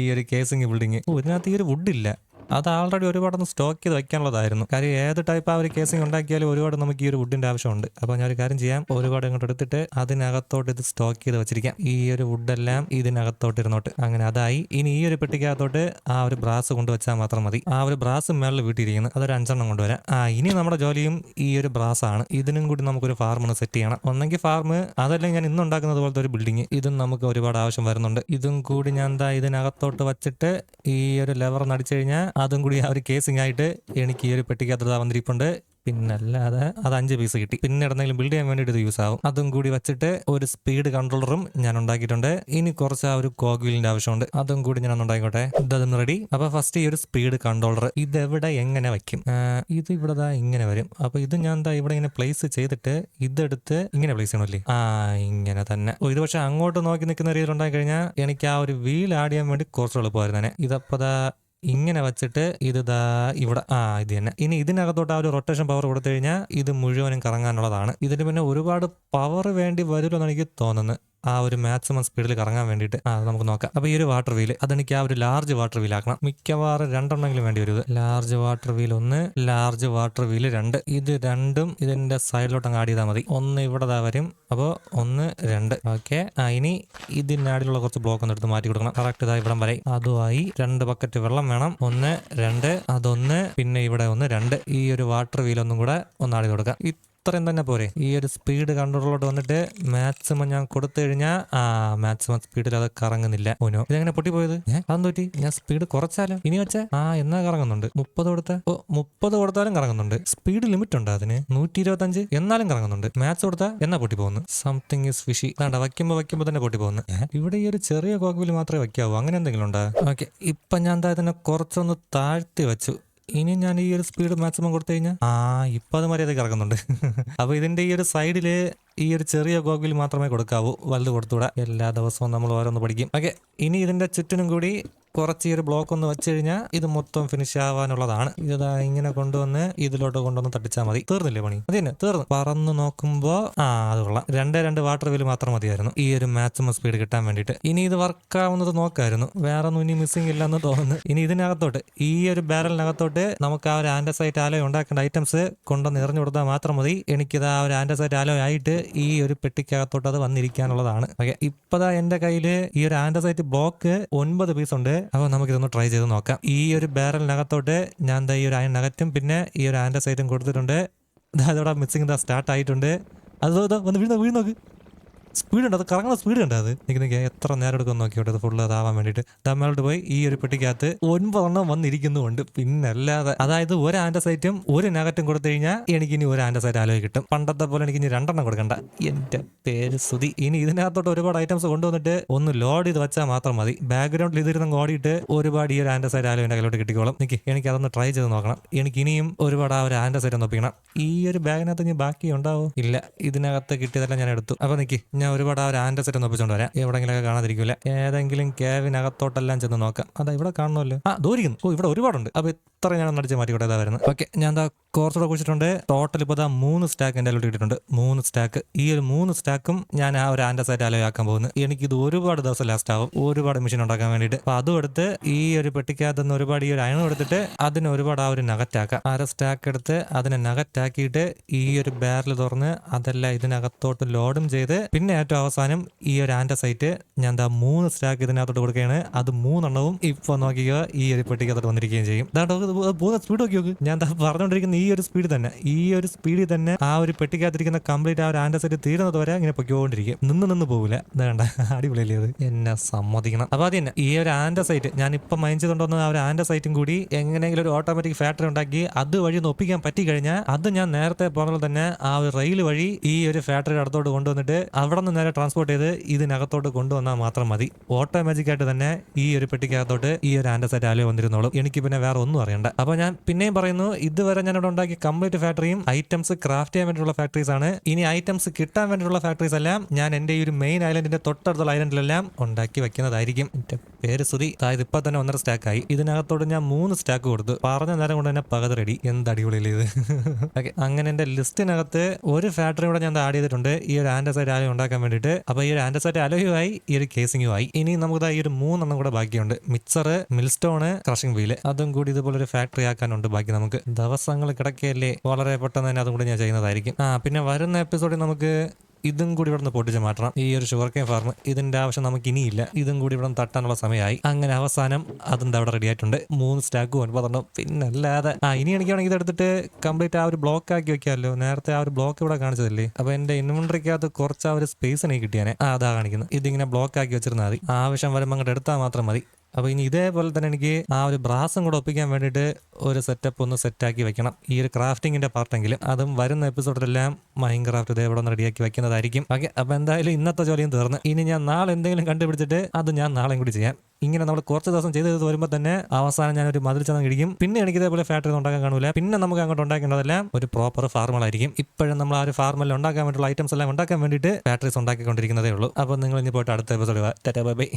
ഈ ഒരു കേസിങ് ബിൽഡിംഗ് ഓ ഇതിനകത്ത് ഈ ഒരു വുഡില്ല ഇല്ല. അത് ആൾറെഡി ഒരുപാട് ഒന്ന് സ്റ്റോക്ക് ചെയ്ത് വെക്കാനുള്ളതായിരുന്നു. കാര്യം ഏത് ടൈപ്പ് ആ ഒരു കേസിംഗ് ഉണ്ടാക്കിയാലും ഒരുപാട് നമുക്ക് ഈ ഒരു വുഡിന്റെ ആവശ്യമുണ്ട്. അപ്പോൾ ഞാൻ ഒരു കാര്യം ചെയ്യാം. ഒരുപാട് ഇങ്ങോട്ട് എടുത്തിട്ട് അതിനകത്തോട്ട് ഇത് സ്റ്റോക്ക് ചെയ്ത് വെച്ചിരിക്കാം. ഈ ഒരു വുഡെല്ലാം ഇതിനകത്തോട്ട് ഇരുന്നോട്ട്. അങ്ങനെ അതായി. ഇനി ഈ ഒരു പെട്ടിക്കകത്തോട്ട് ആ ഒരു ബ്രാസ് കൊണ്ടുവച്ചാൽ മാത്രം മതി. ആ ഒരു ബ്രാസ് മേളിൽ വീട്ടിയിരിക്കുന്നു അതൊരു അഞ്ചെണ്ണം കൊണ്ടുവരാം. ആ ഇനി നമ്മുടെ ജോലിയും ഈ ഒരു ബ്രാസ് ആണ്. ഇതിനും കൂടി നമുക്കൊരു ഫാർമ് ഒന്ന് സെറ്റ് ചെയ്യണം. ഒന്നെങ്കിൽ ഫാർം അതല്ലെങ്കിൽ ഞാൻ ഇന്ന് ഉണ്ടാക്കുന്നത് പോലത്തെ ഒരു ബിൽഡിംഗ് ഇതും നമുക്ക് ഒരുപാട് ആവശ്യം വരുന്നുണ്ട്. ഇതും കൂടി ഞാൻ എന്താ ഇതിനകത്തോട്ട് വച്ചിട്ട് ഈ ഒരു ലെവർ നടിച്ചു കഴിഞ്ഞാൽ അതും കൂടി ആ ഒരു കേസിംഗ് ആയിട്ട് എനിക്ക് ഈ ഒരു പെട്ടിക്കകത്ത് വന്നിരിപ്പുണ്ട് പിന്നല്ലാതെ അത് അഞ്ച് പീസ് കിട്ടി. പിന്നെ ഇടന്നെങ്കിലും ബിൽഡ് ചെയ്യാൻ വേണ്ടിയിട്ട് ഇത് യൂസ് ആവും. അതും കൂടി വെച്ചിട്ട് ഒരു സ്പീഡ് കൺട്രോളറും ഞാൻ ഉണ്ടാക്കിയിട്ടുണ്ട്. ഇനി കുറച്ച് ആ ഒരു കോഗ്വീലിന്റെ ആവശ്യമുണ്ട്. അതും കൂടി ഞാൻ ഉണ്ടായിക്കോട്ടെ. ഇതൊന്ന് റെഡി അപ്പൊ ഫസ്റ്റ് ഈ ഒരു സ്പീഡ് കൺട്രോളർ ഇത് എവിടെ എങ്ങനെ വയ്ക്കും? ഇത് ഇവിടെ ദാ ഇങ്ങനെ വരും. അപ്പൊ ഇത് ഞാൻ എന്താ ഇവിടെ ഇങ്ങനെ പ്ലേസ് ചെയ്തിട്ട് ഇതെടുത്ത് ഇങ്ങനെ പ്ലേസ് ചെയ്യണമല്ലേ? ആ ഇങ്ങനെ തന്നെ. ഇത് പക്ഷെ അങ്ങോട്ട് നോക്കി നിൽക്കുന്ന രീതിയിൽ ഉണ്ടായി കഴിഞ്ഞാൽ എനിക്ക് ആ ഒരു വീൽ ആഡ് ചെയ്യാൻ വേണ്ടി കുറച്ച് എളുപ്പമായിരുന്നു ഇതപ്പോ ഇങ്ങനെ വെച്ചിട്ട് ഇത് ദാ ഇവിടെ ആ ഇത് തന്നെ. ഇനി ഇതിനകത്തോട്ട് ആ ഒരു റൊട്ടേഷൻ പവർ കൊടുത്തു കഴിഞ്ഞാൽ ഇത് മുഴുവനും കറങ്ങാനുള്ളതാണ്. ഇതിന് പിന്നെ ഒരുപാട് പവർ വേണ്ടി വരുമെന്നാണ് എനിക്ക് തോന്നുന്നത് ആ ഒരു മാക്സിമം സ്പീഡിൽ കറങ്ങാൻ വേണ്ടിയിട്ട് നമുക്ക് നോക്കാം. അപ്പോൾ ഈ ഒരു വാട്ടർ വീൽ അതെനിക്ക് ആ ഒരു ലാർജ് വാട്ടർ വീൽ ആക്കണം. മിക്കവാറും രണ്ടെണ്ണെങ്കിലും വേണ്ടി വരും ലാർജ് വാട്ടർ വീൽ ഒന്ന് ലാർജ് വാട്ടർ വീൽ രണ്ട്. ഇത് രണ്ടും ഇതിന്റെ സൈഡിലോട്ട് അങ്ങ് ആഡ് ചെയ്താൽ മതി. ഒന്ന് ഇവിടെ വരും. അപ്പോൾ ഒന്ന് രണ്ട്. ഓക്കെ ഇനി ഇതിനടിയിലുള്ള കുറച്ച് ബ്ലോക്ക് ഒന്ന് എടുത്ത് മാറ്റി കൊടുക്കണം. കറക്റ്റ് ഇതാ ഇവിടം വരെ. അതുമായി രണ്ട് ബക്കറ്റ് വെള്ളം വേണം. ഒന്ന് രണ്ട് അതൊന്ന് പിന്നെ ഇവിടെ ഒന്ന് രണ്ട്. ഈ ഒരു വാട്ടർ വീൽ ഒന്നും കൂടെ ഒന്ന് ആടി കൊടുക്കാം. ഇത്രയും തന്നെ പോരെ. ഈ ഒരു സ്പീഡ് കൺട്രോളിലോട്ട് വന്നിട്ട് മാക്സിമം ഞാൻ കൊടുത്തു കഴിഞ്ഞാൽ ആ മാക്സിമം സ്പീഡിൽ അത് കറങ്ങുന്നില്ല. ഓനോ ഇതെങ്ങനെ പൊട്ടിപ്പോയത്? ഏ അതെന്ത് പറ്റി? ഞാൻ സ്പീഡ് കുറച്ചാലോ? ഇനി വെച്ചാ ആ എന്നാ കറങ്ങുന്നുണ്ട്? മുപ്പത് കൊടുത്ത? ഓ മുപ്പത് കൊടുത്താലും കറങ്ങുന്നുണ്ട്. സ്പീഡ് ലിമിറ്റ് ഉണ്ട് അതിന്? നൂറ്റി ഇരുപത്തി അഞ്ച് എന്നാലും കറങ്ങുന്നുണ്ട്. മാത്സ് കൊടുത്താൽ എന്നാ പൊട്ടി പോകുന്നു സംതിങ് ഇസ് ഫിഷി വേണ്ട വയ്ക്കുമ്പോൾ വയ്ക്കുമ്പോൾ തന്നെ പൊട്ടി പോകുന്നു? ഇവിടെ ഈ ഒരു ചെറിയ കോക്കുവിൽ മാത്രമേ വയ്ക്കാവൂ. അങ്ങനെ എന്തെങ്കിലും ഉണ്ടോ? ഓക്കെ ഇപ്പൊ ഞാൻ എന്താ ഇതിനെ കുറച്ചൊന്ന് താഴ്ത്തി വെച്ചു. ഇനി ഞാൻ ഈ ഒരു സ്പീഡ് മാക്സിമം കൊടുത്തു കഴിഞ്ഞാൽ ആ ഇപ്പൊ അത് മര്യാദയ്ക്ക് ഇറങ്ങുന്നുണ്ട്. അപ്പൊ ഇതിന്റെ ഈ ഒരു സൈഡിൽ ഈ ഒരു ചെറിയ ഗോഗിൽ മാത്രമേ കൊടുക്കാവൂ. വലുത് കൊടുത്തുകൂടാ. എല്ലാ ദിവസവും നമ്മൾ ഓരോന്ന് പഠിക്കും. ഓക്കെ ഇനി ഇതിന്റെ ചുറ്റിനും കൂടി കുറച്ച് ഈ ഒരു ബ്ലോക്ക് ഒന്ന് വെച്ച് കഴിഞ്ഞാൽ ഇത് മൊത്തം ഫിനിഷ് ആവാനുള്ളതാണ്. ഇതാ ഇങ്ങനെ കൊണ്ടുവന്ന് ഇതിലോട്ട് കൊണ്ടുവന്ന് തട്ടിച്ചാൽ മതി. തീർന്നില്ലേ പണി? അത് തീർന്നു. പറന്ന് നോക്കുമ്പോ ആ അത് കൊള്ളാം. രണ്ടേ രണ്ട് വാട്ടർ വീൽ മാത്രം മതിയായിരുന്നു. ഈ ഒരു മാക്സിമം സ്പീഡ് കിട്ടാൻ വേണ്ടിയിട്ട്. ഇനി ഇത് വർക്ക് ആവുന്നത് നോക്കായിരുന്നു. വേറെ ഒന്നും ഇനി മിസ്സിംഗ് ഇല്ലെന്ന് തോന്നുന്നു. ഇനി ഇതിനകത്തോട്ട് ഈ ഒരു ബാരലിനകത്തോട്ട് നമുക്ക് ആ ഒരു ആൻഡസൈറ്റ് ആലോ ഉണ്ടാക്കേണ്ട ഐറ്റംസ് കൊണ്ടുവന്ന് എറിഞ്ഞു കൊടുത്താൽ മാത്രം മതി. എനിക്കിത് ആ ഒരു ആൻഡസൈറ്റ് ആലോ ആയിട്ട് ഈ ഒരു പെട്ടിക്കകത്തോട്ട് അത് വന്നിരിക്കാനുള്ളതാണ്. ഓക്കെ ഇപ്പതാ എന്റെ കയ്യിൽ ഈ ഒരു ആൻഡസൈറ്റ് ബ്ലോക്ക് ഒൻപത് പീസ് ഉണ്ട്. അപ്പോൾ നമുക്കിതൊന്ന് ട്രൈ ചെയ്ത് നോക്കാം. ഈ ഒരു ബാരലിനകത്തോട്ട് ഞാൻ ഈ ഒരു അയൺ നകറ്റും പിന്നെ ഈ ഒരു ആൻഡസൈറ്റും കൊടുത്തിട്ടുണ്ട്. അതോടെ മിക്സിംഗ് ദാ സ്റ്റാർട്ട് ആയിട്ടുണ്ട്. അത് ദാ വന്ന് വീഴുന്ന വീഴുന്ന നോക്ക്. സ്പീഡ് ഉണ്ട് അത് കറങ്ങുന്ന സ്പീഡ് ഉണ്ട് അത്. നിൽക്കുന്ന എത്ര നേരം എടുക്കും നോക്കിയോട്ടെ അത് ഫുള്ള് അതാവാൻ വേണ്ടിയിട്ട്. തമ്മിലോട്ട് പോയി ഈ ഒരു പെട്ടിക്കകത്ത് ഒൻപതെണ്ണം വന്നിരിക്കുന്നുണ്ട് പിന്നെ അല്ലാതെ അതായത് ഒരു ആൻഡസൈറ്റും ഒരു നഗറ്റും കൊടുത്തു കഴിഞ്ഞാൽ എനിക്ക് ഇനി ഒരു ആൻഡസൈറ്റ് ആലോചി കിട്ടും. പണ്ടത്തെ പോലെ എനിക്ക് ഇനി രണ്ടെണ്ണം കൊടുക്കണ്ട. എന്റെ പേര് സുതി ഇനി ഇതിനകത്തോട്ട് ഒരുപാട് ഐറ്റംസ് കൊണ്ടുവന്നിട്ട് ഒന്ന് ലോഡ് ചെയ്ത് വെച്ചാൽ മാത്രം മതി. ബാക്ക്ഗ്രൗണ്ടിൽ ഇതിരുന്ന് ഓടിയിട്ട് ഒരുപാട് ഈ ഒരു ആൻഡസൈറ്റ് ആലോ എന്റെ കയ്യിലോട്ട് കിട്ടിക്കോളും. എനിക്ക് എനിക്ക് അതൊന്ന് ട്രൈ ചെയ്ത് നോക്കണം. എനിക്ക് ഇനിയും ഒരുപാട് ആ ഒരു ആൻഡസൈറ്റ് ഒന്ന് ഒപ്പിക്കണം. ഈ ഒരു ബാഗിനകത്ത് ഇനി ബാക്കി ഉണ്ടാവും? ഇല്ല. ഇതിനകത്ത് കിട്ടിയതെല്ലാം ഞാൻ എടുത്തു. അപ്പൊ നിക്ക് ഞാൻ ഒരുപാട് ആ ഒരു ആൻഡസൈറ്റ് ഒന്ന് ഒപ്പിച്ചോണ്ട് വരാം. എവിടെങ്കിലൊക്കെ കാണാതിരിക്കില്ല? ഏതെങ്കിലും കേവിനകത്തോട്ടെല്ലാം ചെന്ന് നോക്കാം. അതാ ഇവിടെ കാണണമല്ലോ. ആ ദൂരിക്കുന്നു. ഓ ഇവിടെ ഒരുപാടുണ്ട്. അപ്പൊ ഇത്ര ഞാൻ നടിച്ച് മാറ്റിക്കോട്ടെ ഇതാ വരുന്നത്. ഓക്കെ ഞാൻ എന്താ കുറച്ചുകൂടെ കുഴിച്ചിട്ടുണ്ട്. ടോട്ടൽ ഇപ്പോൾ ഇതാ മൂന്ന് സ്റ്റാക്ക് എന്റെ അലോട്ട് കിട്ടിയിട്ടുണ്ട്. മൂന്ന് സ്റ്റാക്ക് ഈ ഒരു മൂന്ന് സ്റ്റാക്കും ഞാൻ ആ ഒരു ആൻഡസ് ആയിട്ട് ആക്കാൻ പോകുന്നത് എനിക്കിത് ഒരുപാട് ദിവസം ലാസ്റ്റ് ആവും. ഒരുപാട് മെഷീൻ ഉണ്ടാക്കാൻ വേണ്ടിയിട്ട്. അപ്പോൾ അതും എടുത്ത് ഈ ഒരു പെട്ടിക്കകത്ത് നിന്ന് ഒരുപാട് ഈ ഒരു അയണം എടുത്തിട്ട് അതിന് ഒരുപാട് ആ ഒരു നഗറ്റാക്കാം അര സ്റ്റാക്ക് എടുത്ത് അതിനെ നഗറ്റാക്കിയിട്ട് ഈ ഒരു ബാരൽ തുറന്ന് അതെല്ലാം ഇതിനകത്തോട്ട് ലോഡും ചെയ്ത് പിന്നെ ഏറ്റവും അവസാനം ഈ ഒരു ആൻഡസൈറ്റ് ഞാൻ ദാ മൂന്ന് സ്റ്റാക്ക് ഇതിനകത്തോട്ട് കൊടുക്കുകയാണ്. അത് മൂന്നെണ്ണവും ഇപ്പോൾ നോക്കിയോ ഈ ഒരു പെട്ടിക്കകത്തോട്ട് വന്നിരിക്കുകയും ചെയ്യും. ദാ സ്പീഡ് നോക്കി നോക്ക് ഞാൻ പറഞ്ഞുകൊണ്ടിരിക്കുന്ന ഒരു സ്പീഡ് തന്നെ ഈ ഒരു സ്പീഡിൽ തന്നെ ആ ഒരു പെട്ടിക്കകത്തിരിക്കുന്ന കംപ്ലീറ്റ് ആ ഒരു ആൻഡസൈറ്റ് തീരുന്നത് വരെ ഇങ്ങനെ പൊയ്ക്കൊണ്ടിരിക്കും. നിന്ന് നിന്ന് പോകില്ല വേണ്ട അടിപൊളിയല്ലേ അത് എന്നെ സമ്മതിക്കണം. അപ്പൊ അത് തന്നെ ഈ ഒരു ആൻഡസൈറ്റ് ഞാൻ ഇപ്പം മൈൻഡ് ചെയ്തുകൊണ്ടുവന്ന ആ ഒരു ആൻഡസൈറ്റും കൂടി എങ്ങനെയെങ്കിലും ഒരു ഓട്ടോമാറ്റിക് ഫാക്ടറി ഉണ്ടാക്കി അത് വഴി ഒന്ന് ഒപ്പിക്കാൻ പറ്റി കഴിഞ്ഞാൽ അത് ഞാൻ നേരത്തെ പറഞ്ഞ തന്നെ ആ ഒരു റെയിൽ വഴി ഈ ഒരു ഫാക്ടറി അടുത്തോട്ട് കൊണ്ടുവന്നിട്ട് അവിടെ നിന്ന് നേരെ ട്രാൻസ്പോർട്ട് ചെയ്ത് ഇതിനകത്തോട്ട് കൊണ്ടുവന്നാൽ മാത്രം മതി. ഓട്ടോമാറ്റിക് ആയിട്ട് തന്നെ ഈ ഒരു പെട്ടിക്കകത്തോട്ട് ഈ ഒരു ആൻഡസൈറ്റ് ആലോ വന്നിരുന്നോളും. എനിക്ക് പിന്നെ വേറെ ഒന്നും അറിയണ്ട. അപ്പോൾ ഞാൻ പിന്നെയും പറയുന്നു ഇതുവരെ ഞാൻ ഇവിടെ ഉണ്ടാക്കിയ കംപ്ലീറ്റ് ഫാക്ടറിയും ഐറ്റംസ് ക്രാഫ്റ്റ് ചെയ്യാൻ വേണ്ടിയിട്ടുള്ള ഫാക്ടറീസ് ആണ്. ഇനി ഐറ്റംസ് കിട്ടാൻ വേണ്ടിയിട്ടുള്ള ഫാക്ടറീസ് എല്ലാം ഞാൻ എന്റെ ഈ ഒരു മെയിൻ ഐലൻഡിന്റെ തൊട്ടടുത്തുള്ള ഐലൻഡിലെല്ലാം ഉണ്ടാക്കി വെക്കുന്നതായിരിക്കും. എന്റെ പേര് സുതി അതായത് ഇപ്പൊ തന്നെ ഒന്നര സ്റ്റാക്ക് ആയി. ഇതിനകത്തോട് ഞാൻ മൂന്ന് സ്റ്റാക്ക് കൊടുത്തു. പറഞ്ഞ നേരം കൊണ്ട് തന്നെ പകുതി റെഡി എന്ത് അടിപൊളിയിൽ ഇത്. ഓക്കെ അങ്ങനെ എന്റെ ലിസ്റ്റിനകത്ത് ഒരു ഫാക്ടറി കൂടെ ഞാൻ ആഡ് ചെയ്തിട്ടുണ്ട്. ഈ ഒരു ആൻഡസൈറ്റ് ആലോ ഉണ്ടാക്കാൻ വേണ്ടിയിട്ട്. അപ്പോൾ ഈ ഒരു ആൻഡസൈറ്റ് അലോയുമായി ഈ ഒരു കേസിംഗും ആയി ഇനി നമുക്ക് ഈ ഒരു മൂന്നെണ്ണം കൂടെ ബാക്കിയുണ്ട്. മിക്സർ മിൽസ്റ്റോണ് ക്രഷിംഗ് വീൽ അതും കൂടി ഇതുപോലെ ഒരു ഫാക്ടറി ആക്കാനുണ്ട് ബാക്കി നമുക്ക്. ദിവസങ്ങൾ കിടക്കുകയല്ലേ വളരെ പെട്ടെന്ന് തന്നെ അതും കൂടി ഞാൻ ചെയ്യുന്നതായിരിക്കും. ആ പിന്നെ വരുന്ന എപ്പിസോഡിൽ നമുക്ക് ഇതും കൂടി ഇവിടെ നിന്ന് പൊട്ടിച്ച് മാറ്റണം. ഈ ഒരു ഷുഗർ കെയിൻ ഫാർം ഇതിന്റെ ആവശ്യം നമുക്ക് ഇനിയില്ല. ഇതും കൂടി ഇവിടെ തട്ടാനുള്ള സമയമായി. അങ്ങനെ അവസാനം അതും അവിടെ റെഡി ആയിട്ടുണ്ട്. മൂന്ന് സ്റ്റാക്കും ഒൻപതെണ്ണം. പിന്നെ അല്ലാതെ ആ ഇനി എനിക്കാണെങ്കിൽ ഇതെടുത്തിട്ട് കംപ്ലീറ്റ് ആ ഒരു ബ്ലോക്ക് ആക്കി വെക്കാമല്ലോ. നേരത്തെ ആ ഒരു ബ്ലോക്ക് ഇവിടെ കാണിച്ചതല്ലേ? അപ്പൊ എന്റെ ഇൻവെന്ററിക്കകത്ത് കുറച്ച് ആ ഒരു സ്പേസ് എനിക്ക് കിട്ടിയാനെ. അതാ കാണിക്കുന്നത്. ഇതിങ്ങനെ ബ്ലോക്ക് ആക്കി വെച്ചിരുന്നാൽ മതി. ആവശ്യം വരുമ്പോൾ അങ്ങോട്ട് എടുത്താൽ മാത്രം മതി. അപ്പോൾ ഇനി ഇതേപോലെ തന്നെ എനിക്ക് ആ ഒരു ബ്രാസും കൂടെ ഒപ്പിക്കാൻ വേണ്ടിയിട്ട് ഒരു സെറ്റപ്പ് ഒന്ന് സെറ്റാക്കി വെക്കണം. ഈ ഒരു ക്രാഫ്റ്റിങ്ങിന്റെ പാർട്ടെങ്കിലും. അതും വരുന്ന എപ്പിസോഡിലെല്ലാം മൈൻ ക്രാഫ്റ്റ് ഇതേപോലെ ഒന്ന് റെഡിയാക്കി വെക്കുന്നതായിരിക്കും. ഓക്കെ അപ്പോൾ എന്തായാലും ഇന്നത്തെ ജോലിയും തീർന്ന്. ഇനി ഞാൻ നാളെ എന്തെങ്കിലും കണ്ടുപിടിച്ചിട്ട് അത് ഞാൻ നാളെയും കൂടി ചെയ്യാം. ഇങ്ങനെ നമ്മൾ കുറച്ച് ദിവസം ചെയ്ത് ചെയ്ത് വരുമ്പോൾ തന്നെ അവസാനം ഞാൻ ഒരു മതിൽ ചെന്ന് ഇടിക്കും. പിന്നെ എനിക്ക് ഇതേപോലെ ഫാക്ടറി ഉണ്ടാക്കാൻ കാണൂല. പിന്നെ നമുക്ക് അങ്ങോട്ട് ഉണ്ടാക്കേണ്ടതെല്ലാം ഒരു പ്രോപ്പർ ഫാർമലായിരിക്കും ഇപ്പോഴും നമ്മൾ ആ ഒരു ഫാർമലിൽ ഉണ്ടാക്കാൻ വേണ്ടിയുള്ള ഐറ്റംസ് എല്ലാം ഉണ്ടാക്കാൻ വേണ്ടിയിട്ട് ഫാക്ടറീസ് ഉണ്ടാക്കിക്കൊണ്ടിരിക്കുന്നതേ ഉള്ളൂ. അപ്പോൾ നിങ്ങൾ ഇനി പോയിട്ട് അടുത്ത എപ്പിസോഡ് ബൈ